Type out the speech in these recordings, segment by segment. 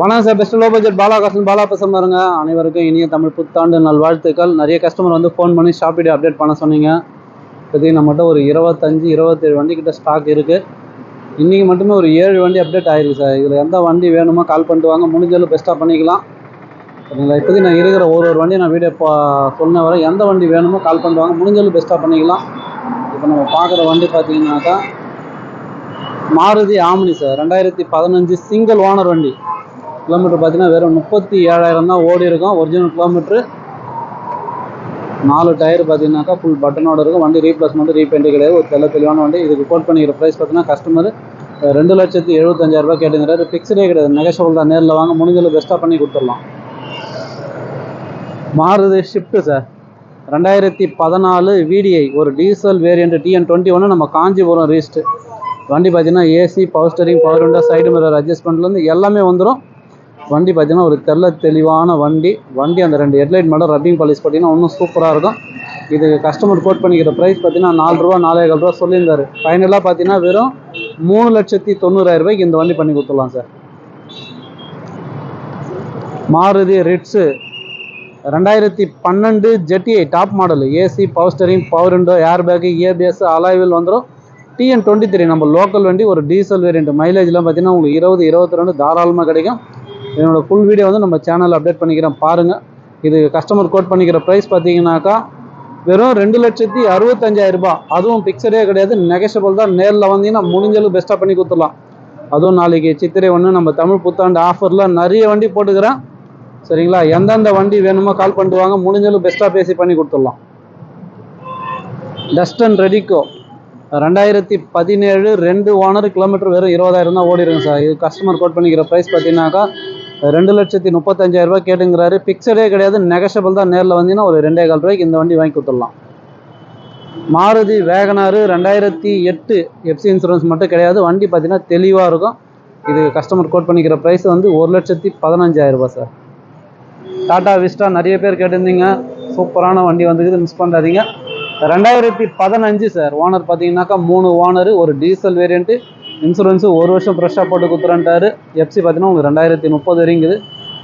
வணக்கம் sir. Best low budget பாலாகாசன் பாலா பசம் பாருங்க. அனைவருக்கும் இனிய தமிழ் புத்தாண்டு நல் வாழ்த்துக்கள் நிறைய கஸ்டமர் வந்து ஃபோன் பண்ணி ஷாப்பிடி அப்டேட் பண்ண சொன்னீங்க. இப்போதைக்கு நம்மகிட்ட ஒரு இருபத்தஞ்சு இருபத்தேழு வண்டி கிட்ட ஸ்டாக் இருக்குது இன்றைக்கி மட்டுமே ஒரு ஏழு வண்டி அப்டேட் ஆயிருக்கு சார். இதில் எந்த வண்டி வேணுமோ கால் பண்ணிட்டு வாங்க. முடிஞ்சளவு பெஸ்ட்டாக பண்ணிக்கலாம். சரிங்களா? இப்போதைக்கு நான் இருக்கிற ஒரு ஒரு வண்டி நான் வீடியோ பா சொன்ன வரை எந்த வண்டி வேணுமோ கால் பண்ணிட்டு வாங்க. முடிஞ்சளவு பெஸ்ட்டாக பண்ணிக்கலாம். இப்போ நம்ம பார்க்குற வண்டி பார்த்தீங்கன்னாக்கா மாருதி ஆம்னி சார். ரெண்டாயிரத்தி பதினஞ்சு சிங்கிள் ஓனர் வண்டி. கிலோமீட்டர் பார்த்தீங்கன்னா வெறும் முப்பத்தி ஏழாயிரம் தான் ஓடி இருக்கும். ஒரிஜினல் கிலோமீட்ரு நாலு டயர் பார்த்தீங்கன்னாக்கா ஃபுல் பட்டனோட இருக்கும். வண்டி ரீப்ளேஸ்மெண்ட் ரீபெயிண்ட் கிடையாது. ஒரு தெல்ல தெளிவான வண்டி. இதுக்கு கோட் பண்ணிக்கிற ப்ரைஸ் பார்த்தீங்கன்னா கஸ்டமர் ரெண்டு லட்சத்தி எழுபத்தஞ்சாயிரரூபா கேட்டுங்கிறாரு ஃபிக்ஸ்டே கிடையாது. நெகஷோல் தான். நேரில் வாங்க. முடிஞ்சதில் பெஸ்ட்டாக பண்ணி கொடுத்துடலாம். மாறுது ஷிஃப்ட்டு சார் ரெண்டாயிரத்தி பதினாலு விடிஐ ஒரு டீசல் வேரியண்ட் டிஎன் டுவெண்ட்டி ஒன்று நம்ம காஞ்சிபுரம் ரீஸ்ட்டு வண்டி பார்த்தீங்கன்னா AC power steering power window side mirror அட்ஜஸ்ட்மெண்ட்லேருந்து எல்லாமே வந்துடும் வண்டி பார்த்தீங்கன்னா ஒரு தெள்ள தெளிவான வண்டி. வண்டி அந்த ரெண்டு ஹெட்லைட் மட்டும் ரப்பிங் பாலிஷ் பார்த்தீங்கன்னா இன்னும் சூப்பராக இருக்கும். இது கஸ்டமர் கோட் பண்ணிக்கிற ப்ரைஸ் பார்த்தீங்கன்னா நாலு ரூபா நாலே ரூபா சொல்லியிருந்தாரு. ஃபைனலாக பார்த்தீங்கன்னா வெறும் மூணு லட்சத்தி தொண்ணூறாயிரம் ரூபாய்க்கு இந்த வண்டி பண்ணி கொடுத்துடலாம் சார். மாருதி ரிட்ஸு ரெண்டாயிரத்தி பன்னெண்டு ZDI top model AC power steering power window air bag ABS alloy wheel வந்துடும் டிஎன் டுவெண்ட்டி த்ரீ நம்ம லோக்கல் வண்டி ஒரு டீசல் வேரியண்ட் மைலேஜ்லாம் பார்த்தீங்கன்னா உங்களுக்கு இருபது இருபத்தி ரெண்டு தாராளமாக கிடைக்கும். என்னோட ஃபுல் வீடியோ வந்து நம்ம சேனலில் அப்டேட் பண்ணிக்கிறேன் பாருங்கள் இது கஸ்டமர் கோட் பண்ணிக்கிற ப்ரைஸ் பார்த்தீங்கன்னாக்கா வெறும் ரெண்டு லட்சத்தி அறுபத்தஞ்சாயிரம் ரூபாய். அதுவும் பிக்சரே கிடையாது. நெகஷபிள் தான். நேரில் வந்தீங்கன்னா முடிஞ்சளவு பெஸ்ட்டாக பண்ணி கொடுத்துடலாம். அதுவும் நாளைக்கு சித்திரை ஒன்று நம்ம தமிழ் புத்தாண்டு ஆஃபரில் நிறைய வண்டி போட்டுக்கிறேன். சரிங்களா? எந்தெந்த வண்டி வேணுமோ கால் பண்ணிட்டு வாங்க. முடிஞ்சளவு பெஸ்ட்டாக பேசி பண்ணி கொடுத்துடலாம். டஸ்டன் ரெடிக்கோ ரெண்டாயிரத்தி பதினேழு ரெண்டு ஓனர் கிலோமீட்டர் வெறும் இருபதாயிரம் தான் ஓடிடுங்க சார். இது கஸ்டமர் கோட் பண்ணிக்கிற ப்ரைஸ் பார்த்தீங்கன்னாக்கா ரெண்டு லட்சத்தி முப்பத்தஞ்சாயிரம் ரூபாய் கேட்டுங்கிறாரு. பிக்சடே கிடையாது. நெகஷபிள் தான். நேரில் வந்தீங்கன்னா ஒரு ரெண்டே கால் ரூபாய்க்கு இந்த வண்டி வாங்கி கொடுத்துடலாம். மாருதி வேகனாரு ரெண்டாயிரத்தி எட்டு எஃப்சி இன்சூரன்ஸ் மட்டும் கிடையாது. வண்டி பார்த்தீங்கன்னா தெளிவாக இருக்கும். இது கஸ்டமர் கோட் பண்ணிக்கிற ப்ரைஸ் வந்து ஒரு லட்சத்தி பதினஞ்சாயிரம் ரூபாய் சார். டாடா விஸ்டா நிறைய பேர் கேட்டிருந்தீங்க. சூப்பரான வண்டி வந்துக்குது மிஸ் பண்ணாதீங்க. ரெண்டாயிரத்தி பதினஞ்சு சார். ஓனர் பார்த்தீங்கன்னாக்கா மூணு ஓனரு ஒரு டீசல் வேரியண்ட்டு இன்சூரன்ஸு ஒரு வருஷம் ஃப்ரெஷ்ஷாக போட்டு கொடுத்துறன்ட்டாரு. எஃப்சி பார்த்தீங்கன்னா உங்களுக்கு ரெண்டாயிரத்தி முப்பது வரைங்குது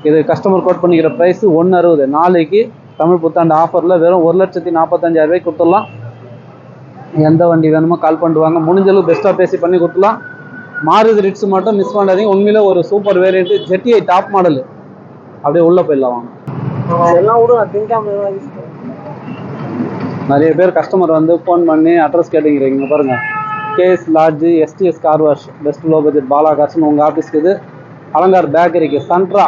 இது கஸ்டமர் கோட் பண்ணிக்கிற ப்ரைஸ் ஒன்று அறுபது நாளைக்கு தமிழ் புத்தாண்டு ஆஃபரில் வெறும் ஒரு லட்சத்தி நாற்பத்தஞ்சாயிரம் ரூபாய்க்கு கொடுத்துடலாம். எந்த வண்டி வேணுமோ கால் பண்ணிட்டு வாங்க முடிஞ்சளவு பெஸ்ட்டாக பேசி பண்ணி கொடுத்துலாம் மாருதி ரிட்ஸ் மட்டும் மிஸ் பண்ணாதீங்க. உண்மையிலே ஒரு super variant ZDI top model அப்படியே உள்ளே போயிடலாம் வாங்க. நிறைய பேர் கஸ்டமர் வந்து ஃபோன் பண்ணி அட்ரஸ் கேட்டுங்கிறீங்க பாருங்க. KS lodge STS car wash best low budget Bala உங்கள் ஆஃபீஸ்க்கு இது. அலங்கார் பேக்கரிக்கு சன்ட்ரா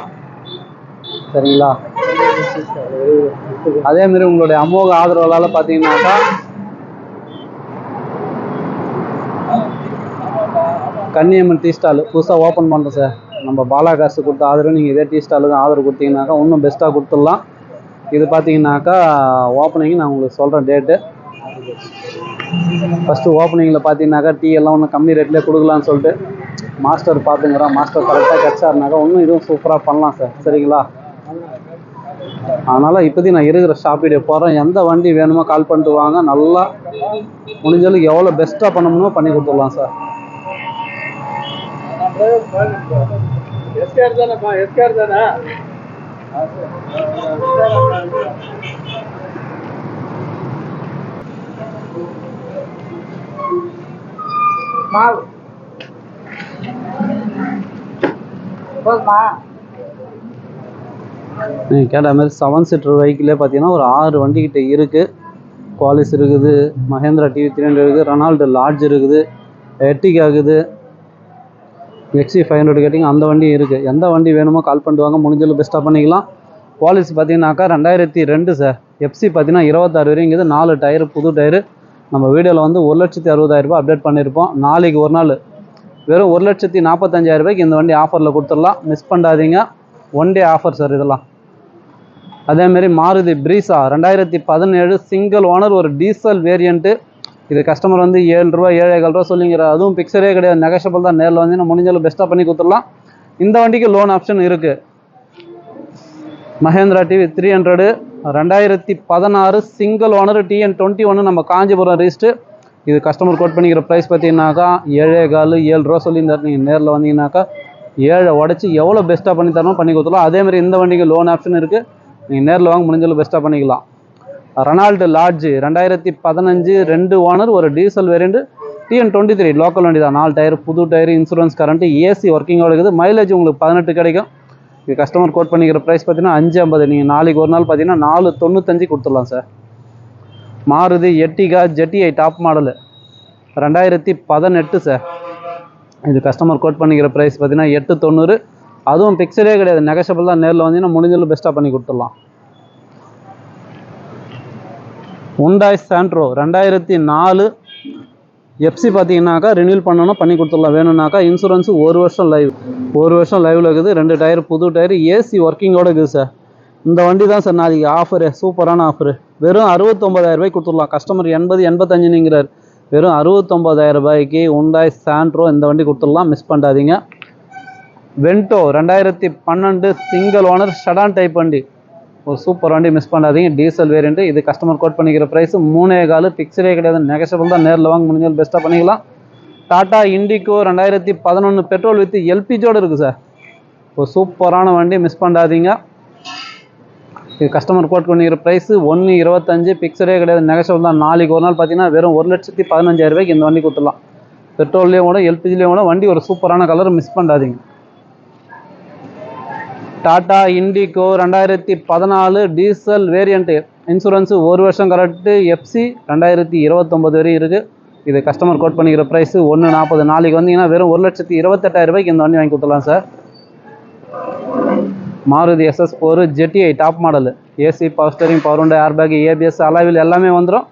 சரிங்களா? அதே மாதிரி உங்களுடைய அமோக ஆதரவால் பார்த்தீங்கன்னாக்கா கன்னியம்மன் டீ ஸ்டால் புதுசாக ஓப்பன் பண்ணுறோம் சார். நம்ம பாலா காசு கொடுத்த ஆதரவு நீங்கள் இதே டீ தான் ஆதரவு கொடுத்தீங்கன்னாக்கா இன்னும் பெஸ்ட்டாக கொடுத்துடலாம். இது பார்த்தீங்கன்னாக்கா ஓப்பனிங் நான் உங்களுக்கு சொல்கிறேன் டேட்டு ஃபஸ்ட்டு ஓப்பனிங்கில் பார்த்தீங்கன்னாக்கா டீ எல்லாம் ஒன்றும் கம்மி ரேட்லேயே கொடுக்கலான்னு சொல்லிட்டு மாஸ்டர் பார்த்துங்கிறோம் மாஸ்டர் கரெக்டாக கிடச்சாருனாக்கா இன்னும் இதுவும் சூப்பராக பண்ணலாம் சார் சரிங்களா? அதனால் இப்போதைக்கு நான் இருக்கிற ஷாப் வீடியோ போகிறேன் எந்த வண்டி வேணுமோ கால் பண்ணிட்டு வாங்க. நல்லா முடிஞ்சளவுக்கு எவ்வளோ பெஸ்ட்டாக பண்ண முடியுமோ பண்ணி கொடுத்துடலாம் சார் எஸ்கேர் தானேப்பா எஸ்கேர் தானே? மாவு. போதுமா? நீங்கள் கேட்ட மாதிரி செவன் சீட்டர் வெஹிக்கிளே பார்த்தீங்கன்னா ஒரு ஆறு வண்டிக்கிட்ட இருக்குது குவாலிஸ் இருக்குது மஹேந்திரா டிவி த்ரீ ஹண்ட்ரட் இருக்குது ரெனால்டு லாட்ஜ் இருக்குது எர்டிகா இருக்குது எக்ஸி ஃபைவ் ஹண்ட்ரட் கேட்டிங்க அந்த வண்டியும் இருக்குது எந்த வண்டி வேணுமோ கால் பண்ணிட்டு வாங்க முடிஞ்சளவு பெஸ்ட்டாக பண்ணிக்கலாம். குவாலிஸ் பார்த்தீங்கன்னாக்கா ரெண்டாயிரத்தி ரெண்டு சார் எஃப்சி பார்த்தீங்கன்னா இருபத்தாறு வரையும் இருக்குது நாலு டயரு புது டயரு நம்ம வீடியோவில் வந்து ஒரு லட்சத்தி அறுபதாயிரரூபா அப்டேட் பண்ணியிருப்போம் நாளைக்கு ஒரு நாள் வெறும் ஒரு லட்சத்தி நாற்பத்தஞ்சாயிரரூபாய்க்கு இந்த வண்டி ஆஃபரில் கொடுத்துடலாம். மிஸ் பண்ணாதீங்க. ஒன் டே ஆஃபர் சார் இதெல்லாம். அதேமாரி மாருதி ப்ரீஸா ரெண்டாயிரத்தி பதினேழு சிங்கிள் ஓனர் ஒரு டீசல் வேரியண்ட்டு இது கஸ்டமர் வந்து ஏழு ரூபா ஏழு ஏழு ரூபா சொல்லிங்கிற அதுவும் பிக்சரே கிடையாது. நெகஷபிள் தான். நேரில் வந்து முடிஞ்சளவு பெஸ்ட்டாக பண்ணி கொடுத்துடலாம். இந்த வண்டிக்கு லோன் ஆப்ஷன் இருக்குது மஹேந்திரா டிவி த்ரீ ஹண்ட்ரடு ரெண்டாயிரத்தி பதினாறு சிங்கிள் ஓனர் டிஎன் டுவெண்ட்டி ஒன்று நம்ம காஞ்சிபுரம் ரீஸ்ட்டு இது கஸ்டமர் கோட் பண்ணிக்கிற ப்ரைஸ் பார்த்தீங்கன்னாக்கா ஏழே கால் ஏழு ரூபா சொல்லியிருந்தார். நீங்கள் நேரில் வந்தீங்கன்னாக்கா ஏழை உடச்சி எவ்வளோ பெஸ்ட்டாக பண்ணி தரணும் பண்ணி கொடுத்துலாம் அதேமாதிரி இந்த வண்டிக்கு லோன் ஆப்ஷன் இருக்குது நீங்கள் நேரில் வாங்க முடிஞ்சளவு பெஸ்ட்டாக பண்ணிக்கலாம். ரெனால்டு லாட்ஜு ரெண்டாயிரத்தி பதினஞ்சு ரெண்டு ஓனர் ஒரு diesel variant TN twenty three local வண்டி தான். நாலு டயர் புது டயர் இன்சூரன்ஸ் கரண்ட்டு ஏசி ஒர்க்கிங்கோட இருக்குது. மைலேஜ் உங்களுக்கு பதினெட்டு கிடைக்கும். இது கஸ்டமர் கோட் பண்ணிக்கிற ப்ரைஸ் பார்த்தீங்கன்னா அஞ்சு ஐம்பது. நீங்கள் நாளைக்கு ஒரு நாள் பார்த்தீங்கன்னா நாலு தொண்ணூத்தஞ்சு கொடுத்துடலாம் sir Maruti Ertiga ZDI top model ரெண்டாயிரத்தி பதினெட்டு சார் இது கஸ்டமர் கோட் பண்ணிக்கிற ப்ரைஸ் பார்த்தீங்கன்னா எட்டு தொண்ணூறு. அதுவும் பிக்சரே கிடையாது. நெகஷபிள் தான். நேரில் வந்தீங்கன்னா முடிஞ்சளவு பெஸ்ட்டாக பண்ணி கொடுத்துடலாம். உண்டாய் சாண்ட்ரோ ரெண்டாயிரத்தி நாலு எஃப்சி பார்த்தீங்கன்னாக்கா ரினியூல் பண்ணணும் பண்ணி கொடுத்துடலாம். வேணும்னாக்கா இன்சூரன்ஸு ஒரு வருஷம் லைவ் ஒரு வருஷம் லைவில் இருக்குது. ரெண்டு டயர் புது டயர் ஏசி ஒர்க்கிங்கோட இருக்குது சார் இந்த வண்டி தான் சார் நாளைக்கு ஆஃபரு சூப்பரான ஆஃபரு வெறும் அறுபத்தொம்பதாயிரம் ரூபாய்க்கு கொடுத்துடலாம். கஸ்டமர் எண்பது எண்பத்தஞ்சுங்கிறார் வெறும் அறுபத்தொம்பதாயிரம் ரூபாய்க்கு உண்டாய் சாண்ட்ரோ இந்த வண்டி கொடுத்துடலாம். மிஸ் பண்ணாதீங்க. வென்டோ ரெண்டாயிரத்தி பன்னெண்டு சிங்கிள் ஓனர் ஷடான் டைப் வண்டி. ஒரு சூப்பர் வண்டி மிஸ் பண்ணாதீங்க. டீசல் வேரியண்ட்டு இது கஸ்டமர் கோட் பண்ணிக்கிற ப்ரைஸ் மூணே காலு பிக்சரே கிடையாது. நெகஷபிள் தான். நேரில் வாங்க முடிஞ்சாலும் பெஸ்ட்டாக பண்ணிக்கலாம். டாடா இண்டிகோ ரெண்டாயிரத்தி பதினொன்று பெட்ரோல் வித் எல்பிஜியோடு இருக்குது சார் ஒரு சூப்பரான வண்டி மிஸ் பண்ணாதீங்க. இது கஸ்டமர் கோட் பண்ணிக்கிற ப்ரைஸ் ஒன்று இருபத்தஞ்சு பிக்சரே கிடையாது. நெகஷபிள் தான். நாளைக்கு ஒரு நாள் பார்த்தீங்கன்னா வெறும் ஒரு லட்சத்தி பதினஞ்சாயிரம் ரூபாய்க்கு இந்த வண்டி கொடுத்துடலாம். பெட்ரோல்லையும் கூட எல்பிஜிலையும் கூட வண்டி ஒரு சூப்பரான கலர் மிஸ் பண்ணாதீங்க. டாடா இண்டிகோ ரெண்டாயிரத்தி பதினாலு டீசல் வேரியண்ட்டு இன்சூரன்ஸு ஒரு வருஷம் கரெக்டு எஃப்சி ரெண்டாயிரத்தி இருபத்தொம்பது வரை இருக்குது இது கஸ்டமர் கோட் பண்ணிக்கிற ப்ரைஸு ஒன்று நாற்பது நாளைக்கு வந்தீங்கன்னா வெறும் ஒரு லட்சத்தி இருபத்தெட்டாயிரம் ரூபாய்க்கு இந்த வண்டி வாங்கி கொடுத்துலாம் sir Maruti SS four ZDI top model AC power steering power உண்டு air bag ABS alloy wheel எல்லாமே வந்துடும்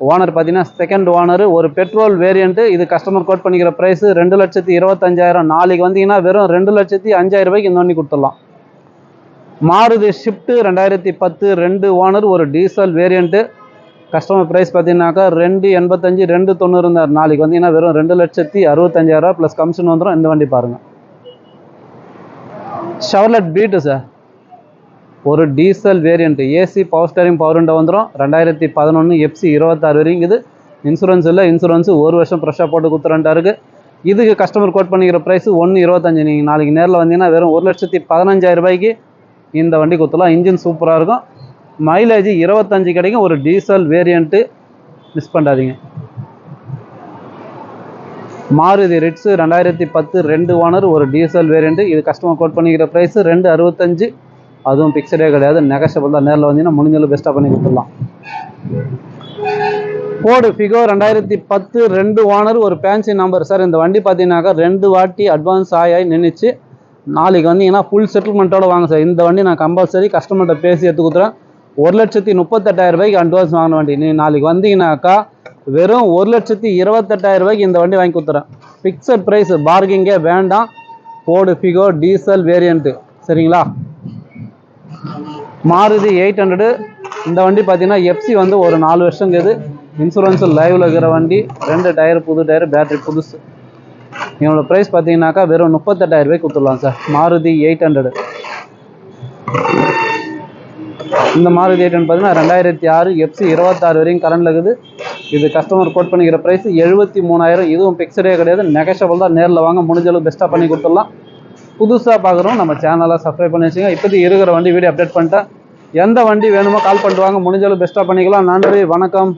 ஓனர் பார்த்தீங்கன்னா செகண்ட் ஓனர் ஒரு பெட்ரோல் வேரியண்ட்டு இது கஸ்டமர் கோட் பண்ணிக்கிற ப்ரைஸு ரெண்டு லட்சத்தி இருபத்தஞ்சாயிரம். நாளைக்கு வந்தீங்கன்னா வெறும் ரெண்டு லட்சத்தி அஞ்சாயிரம் ரூபாய்க்கு இந்த வண்டி கொடுத்துடலாம். மாருதி ஷிஃப்ட்டு ரெண்டாயிரத்தி பத்து ரெண்டு ஓனர் ஒரு டீசல் வேரியண்ட்டு கஸ்டமர் ப்ரைஸ் பார்த்தீங்கன்னாக்கா ரெண்டு எண்பத்தஞ்சு ரெண்டு தொண்ணூறு இருந்தார் நாளைக்கு வந்தீங்கன்னா வெறும் ரெண்டு லட்சத்தி அறுபத்தஞ்சாயிரரூவா ப்ளஸ் கமிஷன் வந்துடும் இந்த வண்டி பாருங்கள் ஷவர்லெட் பீட்டு சார் ஒரு diesel variant AC power steering power window வந்துடும் ரெண்டாயிரத்தி பதினொன்று எஃப்சி இருபத்தாறு வரைக்கும் இது இன்சூரன்ஸ் இல்லை இன்சூரன்ஸு ஒரு வருஷம் ஃப்ரெஷ்ஷாக போட்டு கொடுத்துறேன்ட்டா இருக்குது இதுக்கு கஸ்டமர் கோட் பண்ணிக்கிற ப்ரைஸ் ஒன்று இருபத்தஞ்சு. நீங்கள் நாளைக்கு நேரில் வந்தீங்கன்னா வெறும் ஒரு லட்சத்தி பதினஞ்சாயிரம் ரூபாய்க்கு இந்த வண்டி கொடுத்துலாம் இன்ஜின் சூப்பராக இருக்கும். மைலேஜ் இருபத்தஞ்சு கிடைக்கும். ஒரு டீசல் வேரியண்ட்டு மிஸ் பண்ணாதீங்க. மாருதி ரிட்ஸு ரெண்டாயிரத்தி பத்து ரெண்டு ஓனர் ஒரு டீசல் வேரியண்ட்டு இது கஸ்டமர் கோட் பண்ணிக்கிற ப்ரைஸு ரெண்டு அறுபத்தஞ்சு. அதுவும் பிக்சடே கிடையாது. நெகஷபிள் தான். நேரில் வந்தீங்கன்னா முடிஞ்சளவு பெஸ்ட்டாக பண்ணி கொடுத்துடலாம். ஃபோர்டு ஃபிகோ ரெண்டாயிரத்தி பத்து ரெண்டு ஓனர் ஒரு பேன்சி நம்பர் சார் இந்த வண்டி பார்த்தீங்கன்னாக்கா ரெண்டு வாட்டி அட்வான்ஸ் ஆகி நின்றுச்சு நாளைக்கு வந்தீங்கன்னா ஃபுல் செட்டில்மெண்ட்டோட வாங்க சார் இந்த வண்டி நான் கம்பல்சரி கஸ்டமர்கிட்ட பேசி எடுத்து கொடுத்துறேன். ஒரு லட்சத்தி முப்பத்தெட்டாயிரம் ரூபாய்க்கு அட்வான்ஸ் வாங்கின வண்டி. நீ நாளைக்கு வந்தீங்கன்னாக்கா வெறும் ஒரு லட்சத்தி இருபத்தெட்டாயிரம் ரூபாய்க்கு இந்த வண்டி வாங்கி கொடுத்துறேன். ஃபிக்ஸட் ப்ரைஸ் பார்கிங்கே வேண்டாம். ஃபோர்டு ஃபிகோ டீசல் வேரியண்ட்டு சரிங்களா? Maruti eight hundred. இந்த வண்டி பார்த்தீங்கன்னா எஃப்சி வந்து ஒரு நாலு வருஷங்கிறது இன்சூரன்ஸு லைவில் இருக்கிற வண்டி. ரெண்டு டயர் புது டயர் பேட்டரி புதுசு. என்னோட ப்ரைஸ் பார்த்தீங்கன்னாக்கா வெறும் முப்பத்தெட்டாயிரம் ரூபாய்க்கு கொடுத்துடலாம் சார். Maruti eight hundred. இந்த மாருதி எயிட் ஹண்ட்ரட் பார்த்தீங்கன்னா ரெண்டாயிரத்தி ஆறு எஃப்சி இருபத்தாறு வரையும் கரண்ட் இருக்குது. இது கஸ்டமர் கோட் பண்ணிக்கிற ப்ரைஸ் எழுபத்தி மூணாயிரம். இதுவும் பிக்சடே கிடையாது. நெகஷபிள் தான். நேரில் வாங்க முடிஞ்ச அளவு பெஸ்ட்டாக பண்ணி கொடுத்துடலாம். புதுசாக பார்க்குறோம். நம்ம சேனலை சப்ஸ்கிரைப் பண்ணி வச்சுங்க இப்போதைக்கு இருக்கிற வண்டி வீடியோ அப்டேட் பண்ணிட்டேன். எந்த வண்டி வேணுமோ கால் பண்ணிட்டு வாங்க. முடிஞ்ச அளவு பெஸ்ட்டாக பண்ணிக்கலாம். நன்றி. வணக்கம்.